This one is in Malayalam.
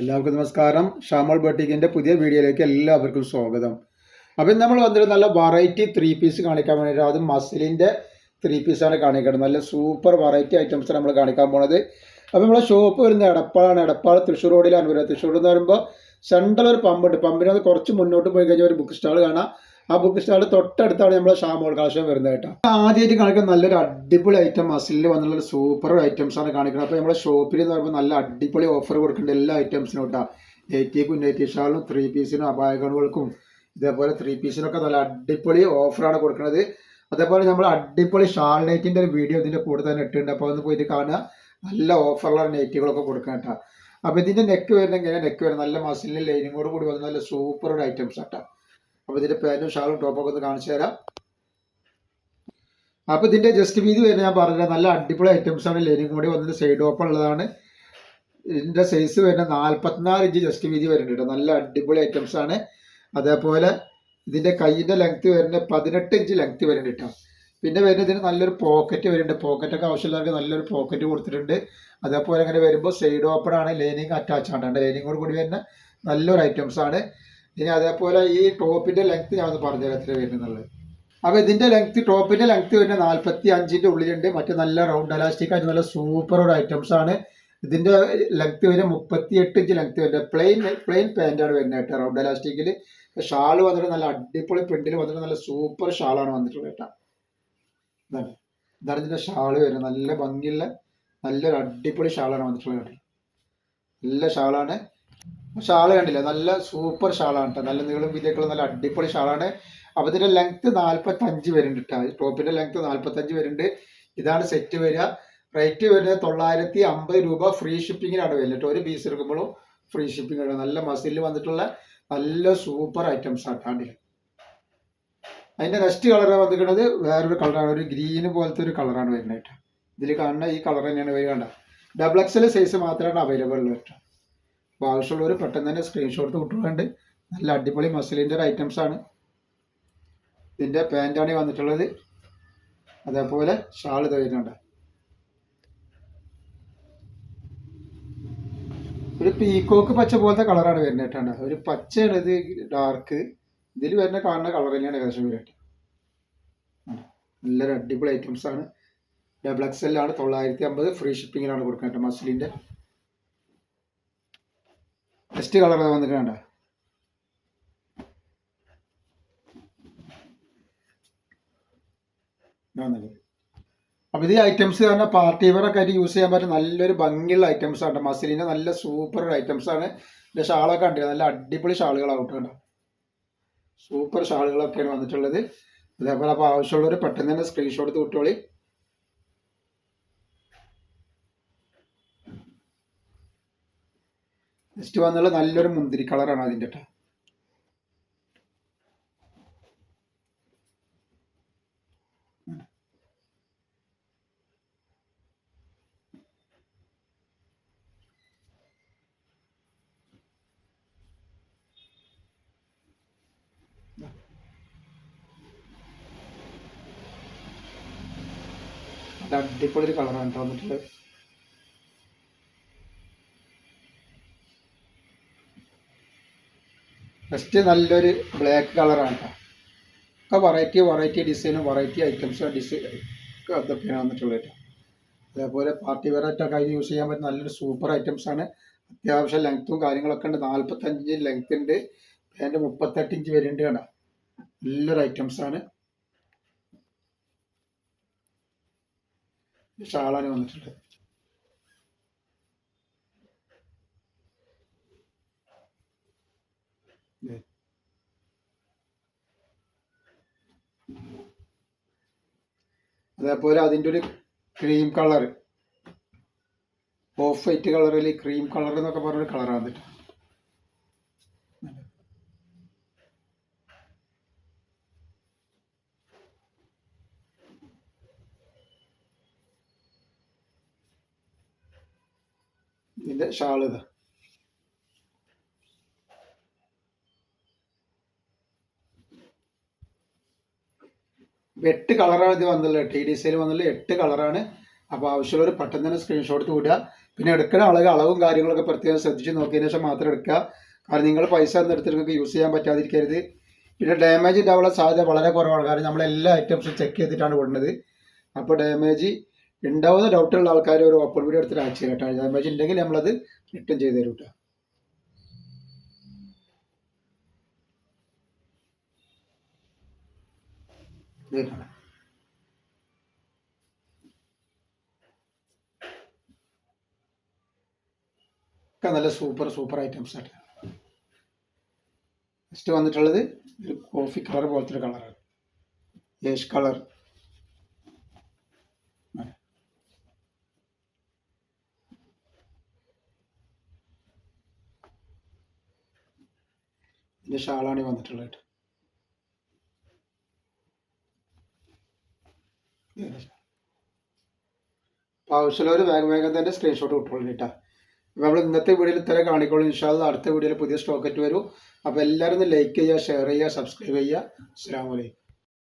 എല്ലാവർക്കും നമസ്കാരം. ഷാമോൾ ബട്ടിക്കിന്റെ പുതിയ വീഡിയോയിലേക്ക് എല്ലാവർക്കും സ്വാഗതം. അപ്പം നമ്മൾ വന്നിട്ട് നല്ല വെറൈറ്റി ത്രീ പീസ് കാണിക്കാൻ വേണ്ടിയിട്ട് അത് മസിലിന്റെ ത്രീ പീസാണ് കാണിക്കുന്നത് നല്ല സൂപ്പർ വെറൈറ്റി ഐറ്റംസ് നമ്മൾ കാണിക്കാൻ പോണത്. അപ്പോൾ നമ്മളെ ഷോപ്പ് വരുന്നത് എടപ്പാളാണ്. എടപ്പാൾ തൃശ്ശൂർ റോഡിലാണ് വരുന്നത് തൃശ്ശൂർ എന്ന് പറയുമ്പോൾ സെൻട്രൽ ഒരു പമ്പുണ്ട് പമ്പിനത് കുറച്ച് മുന്നോട്ട് പോയി കഴിഞ്ഞാൽ ഒരു ബുക്ക് സ്റ്റാൾ കാണാം. ആ ബുക്ക് സ്റ്റാളിൽ തൊട്ടടുത്താണ് നമ്മളെ ഷാമോൾ കളക്ഷൻ വരുന്നത് കേട്ടോ. ആദ്യമായിട്ട് കാണിക്കുന്ന നല്ലൊരു അടിപൊളി ഐറ്റം മസിലിൽ വന്നുള്ള ഒരു സൂപ്പർ ഐറ്റംസ് ആണ് കാണിക്കുന്നത്. അപ്പോൾ നമ്മുടെ ഷോപ്പിൽ എന്ന് പറയുമ്പോൾ നല്ല അടിപൊളി ഓഫർ കൊടുക്കേണ്ട എല്ലാ ഐറ്റംസിനും കേട്ടോ. എയ്റ്റിക്കും നെറ്റി ഷാളിനും ത്രീ പീസിനും അപായകണുകൾക്കും ഇതേപോലെ ത്രീ പീസിനൊക്കെ നല്ല അടിപൊളി ഓഫറാണ് കൊടുക്കുന്നത്. അതേപോലെ നമ്മൾ അടിപൊളി ഷാൾ നൈറ്റിന്റെ ഒരു വീഡിയോ ഇതിന്റെ കൂടെ തന്നെ ഇട്ടിട്ടുണ്ട്. അപ്പോൾ ഒന്ന് പോയിട്ട് കാണുക. നല്ല ഓഫറുള്ള നെറ്റുകളൊക്കെ കൊടുക്കാം കേട്ടോ. അപ്പോൾ ഇതിന്റെ നെക്ക് വരുന്നെങ്കിൽ നെക്ക് വരുന്നത് നല്ല മസിലിന്റെ ലൈനിങ്ങോട് കൂടി വന്ന നല്ല സൂപ്പർ ഒരു ഐറ്റംസ് കേട്ടോ. അപ്പോൾ ഇതിന്റെ പാന്റും ഷാളും ടോപ്പൊക്കെ ഒന്ന് കാണിച്ചു തരാം. അപ്പോൾ ഇതിന്റെ ജസ്റ്റ് വീതി വരുന്ന ഞാൻ പറഞ്ഞില്ല നല്ല അടിപൊളി ഐറ്റംസ് ആണ്. ലൈനിങ് കൂടി വന്നിട്ട് സൈഡ് ഓപ്പൺ ഉള്ളതാണ്. ഇതിന്റെ സൈസ് വരുന്ന നാൽപ്പത്തിനാല് ഇഞ്ച് ജസ്റ്റ് വീതി വരുന്നുണ്ട് നല്ല അടിപൊളി ഐറ്റംസ് ആണ്. അതേപോലെ ഇതിന്റെ കൈയിന്റെ ലെങ്ത് വരുന്ന പതിനെട്ട് ഇഞ്ച് ലെങ്ത് വരുന്നുണ്ട് കേട്ടോ. പിന്നെ വരുന്നത് ഇതിന് നല്ലൊരു പോക്കറ്റ് വരുന്നുണ്ട്. പോക്കറ്റൊക്കെ ആവശ്യമുള്ളവർക്ക് നല്ലൊരു പോക്കറ്റ് കൊടുത്തിട്ടുണ്ട്. അതേപോലെ അങ്ങനെ വരുമ്പോൾ സൈഡ് ഓപ്പൺ ആണ്. ലൈനിങ് അറ്റാച്ച് ആണ്. ലൈനിങ്ങോട് കൂടി വരുന്ന നല്ലൊരു ഐറ്റംസ് ആണ്. ഇനി അതേപോലെ ഈ ടോപ്പിന്റെ ലെങ്ത് ഞാൻ ഒന്ന് പറഞ്ഞുതരാം എത്ര വരുന്നുള്ളത് അപ്പോൾ ഇതിന്റെ ലെങ്ത് ടോപ്പിന്റെ ലെങ്ത് വരുന്ന നാൽപ്പത്തി അഞ്ചിന്റെ ഉള്ളിലുണ്ട്. മറ്റു നല്ല റൗണ്ട് അലാസ്റ്റിക് ആയിട്ട് നല്ല സൂപ്പർ ഒരു ഐറ്റംസ് ആണ്. ഇതിന്റെ ലെങ്ത് വരുന്ന മുപ്പത്തി എട്ട് ഇഞ്ച് ലെങ്ത് വരുന്നത്. പ്ലെയിൻ പ്ലെയിൻ പാന്റാണ് വരുന്നത് കേട്ടോ റൗണ്ട് അലാസ്റ്റിക്കിൽ ഷാൾ വന്നിട്ട് നല്ല അടിപൊളി പ്രിന്റിൽ വന്നിട്ട് നല്ല സൂപ്പർ ഷാളാണ് വന്നിട്ടുള്ളത് കേട്ടോ. ഇതാണ്. ഇതിന്റെ ഷാൾ വരുന്നത്. നല്ല ഭംഗിയുള്ള നല്ലൊരു അടിപൊളി ഷാളാണ് വന്നിട്ടുള്ളത് നല്ല ഷാളാണ്. ഷാൾ കണ്ടില്ല. നല്ല സൂപ്പർ ഷാളാണ് കേട്ടോ നല്ല നീളം വീതിയൊക്കെയുള്ള നല്ല അടിപൊളി ഷാളാണ്. അപ്പോൾ ഇതിന്റെ ലെങ്ത് നാൽപ്പത്തഞ്ച് വരുന്നുണ്ട് കേട്ടോ ടോപ്പിന്റെ ലെങ്ത് നാൽപ്പത്തഞ്ച് വരുന്നുണ്ട്. ഇതാണ് സെറ്റ് വരിക. റേറ്റ് വരുന്നത് തൊള്ളായിരത്തി അമ്പത് രൂപ ഫ്രീ ഷിപ്പിങ്ങിനാണ് വരുന്നത് കേട്ടോ ഒരു പീസ് എടുക്കുമ്പോഴും ഫ്രീ ഷിപ്പിംഗ് ആണ്. നല്ല മസിലിൽ വന്നിട്ടുള്ള നല്ല സൂപ്പർ ഐറ്റംസ് ആണ് കണ്ടില്ല അതിന്റെ നെക്സ്റ്റ് കളർ വന്നിരിക്കുന്നത്. വേറൊരു കളറാണ് ഒരു ഗ്രീന് പോലത്തെ ഒരു കളറാണ് വരുന്നത് കേട്ടോ ഇതിൽ കാണുന്ന ഈ കളർ തന്നെയാണ് വരിക ഡബിൾ എക്സൽ സൈസ് മാത്രമാണ് അവൈലബിൾ കേട്ടോ അപ്പോൾ ആവശ്യമുള്ളവർ പെട്ടെന്ന് തന്നെ സ്ക്രീൻഷോട്ട് വിട്ടുകൊണ്ട് നല്ല അടിപൊളി മസിലിന്റെ ഒരു ഐറ്റംസ് ആണ്. ഇതിന്റെ പാന്റാണ് വന്നിട്ടുള്ളത്. അതേപോലെ ഷാൾ ഇത് വരുന്നുണ്ട്. ഒരു പീക്കോക്ക് പച്ച പോലത്തെ കളറാണ് വരുന്നത് കേട്ടോ. ഒരു പച്ചയാണ് ഇത് ഡാർക്ക് ഇതിൽ വരുന്ന കാണുന്ന കളർ തന്നെയാണ് ഏകദേശം വരുന്നത് നല്ലൊരു അടിപൊളി ഐറ്റംസ് ആണ്. ഡബിൾ എക്സ് എല്ലാണ് തൊള്ളായിരത്തി അമ്പത്. ഫ്രീ ഷിപ്പിങ്ങിലാണ് കൊടുക്കുന്നത് മസിലിന്റെ നെക്സ്റ്റ് കളർ വന്നിട്ടുണ്ട് കണ്ട അപ്പോൾ ഈ ഐറ്റംസ് കാരണം പാർട്ടി വെയർ ഒക്കെ ആയിട്ട് യൂസ് ചെയ്യാൻ പറ്റുന്ന നല്ലൊരു ഭംഗിയുള്ള ഐറ്റംസ് ആണ് മസിലിന്റെ നല്ല സൂപ്പർ ഐറ്റംസ് ആണ്. ഇതിന്റെ ഷാളൊക്കെ കണ്ടില്ല? നല്ല അടിപൊളി ഷാളുകളാവും കേട്ടോ സൂപ്പർ ഷാളുകളൊക്കെയാണ് വന്നിട്ടുള്ളത്. അതേപോലെ അപ്പോൾ ആവശ്യമുള്ളവർ പെട്ടെന്ന് തന്നെ സ്ക്രീൻഷോട്ട് എടുത്ത് നെക്സ്റ്റ് വന്നുള്ള നല്ലൊരു മുന്തിരി കളറാണ് അതിന്റെ കേട്ടോ അടിപൊളി ഒരു കളറാണ് വന്നിട്ടുള്ളത്. നെക്സ്റ്റ് നല്ലൊരു ബ്ലാക്ക് കളറാണ് ഒക്കെ വെറൈറ്റി വെറൈറ്റി ഡിസൈനും വെറൈറ്റി ഐറ്റംസും ഡിസൈൻ അതൊക്കെയാണ് വന്നിട്ടുള്ളത് കേട്ടോ അതേപോലെ പാർട്ടി വെയർ വെയറായിട്ടൊക്കെ അതിന് യൂസ് ചെയ്യാൻ പറ്റുന്ന നല്ലൊരു സൂപ്പർ ഐറ്റംസ് ആണ്. അത്യാവശ്യം ലെങ്ത്തും കാര്യങ്ങളൊക്കെ ഉണ്ട്. നാൽപ്പത്തഞ്ച് ലെങ്ത് ഉണ്ട്. പാന്റ് മുപ്പത്തെട്ട് ഇഞ്ച് വരുന്നുണ്ട് കേട്ടോ നല്ലൊരു ഐറ്റംസ് ആണ്. ഷാളാണ് വന്നിട്ടുള്ളത്. ദേ. അതേപോലെ അതിന്റെ ഒരു ക്രീം കളർ ഓഫ് വൈറ്റ് കളറിൽ ക്രീം കളർ എന്നൊക്കെ പറഞ്ഞൊരു കളറാണ് കേട്ടോ ഇതിന്റെ ഷാൾ എട്ട് കളറാണ് ഇത് വന്നുള്ളത് ടി ഡി സിയിൽ വന്നുള്ളത് എട്ട് കളറാണ്. അപ്പോൾ ആവശ്യമുള്ളവർ പെട്ടെന്ന് തന്നെ സ്ക്രീൻഷോട്ട് വിടുക. പിന്നെ എടുക്കുന്ന ആളുകൾ അളവും കാര്യങ്ങളൊക്കെ പ്രത്യേകം ശ്രദ്ധിച്ച് നോക്കിയതിന് ശേഷം മാത്രം എടുക്കുക. കാരണം നിങ്ങൾ പൈസ ഒന്നും എടുത്തിട്ട് നിങ്ങൾക്ക് യൂസ് ചെയ്യാൻ പറ്റാതിരിക്കരുത്. പിന്നെ ഡാമേജ് ഉണ്ടാവാനുള്ള സാധ്യത വളരെ കുറവാണ്. കാരണം നമ്മൾ എല്ലാ ഐറ്റംസും ചെക്ക് ചെയ്തിട്ടാണ് വിടുന്നത്. അപ്പോൾ ഡാമേജ് ഉണ്ടാവുന്ന ഡൗട്ടുള്ള ആൾക്കാർ ഒരു ഓപ്പൺ വീഡിയോ എടുത്തിട്ട് അയച്ചു കേട്ടോ ഡാമേജ് ഉണ്ടെങ്കിൽ നമ്മളത് റിട്ടേൺ ചെയ്ത് തരും കേട്ടോ ഇതാണ്. ഒക്കെ നല്ല സൂപ്പർ സൂപ്പർ ഐറ്റംസ് ആണ് നെക്സ്റ്റ് വന്നിട്ടുള്ളത് ഒരു കോഫി കളർ പോലത്തെ ഒരു കളറാണ് യേഷ് കളർ ഇതിന്റെ ഷാളാണ് വന്നിട്ടുള്ളത് കേട്ടോ. ഇതിന്റെ ഷാൾ. അപ്പൊ ആവശ്യമുള്ളവർ വേഗം വേഗം തന്നെ സ്ക്രീൻഷോട്ട് വിട്ടോളൂ അപ്പോൾ നമ്മൾ ഇന്നത്തെ വീഡിയോയിൽ ഇത്ര കാണിക്കോളൂ ഇൻഷാല്ല അടുത്ത വീഡിയോയിൽ പുതിയ സ്റ്റോക്കറ്റ് വരും. അപ്പോൾ എല്ലാവരും ഒന്ന് ലൈക്ക് ചെയ്യുക ഷെയർ ചെയ്യുക സബ്സ്ക്രൈബ് ചെയ്യുക. അസ്സാം വലൈക്കും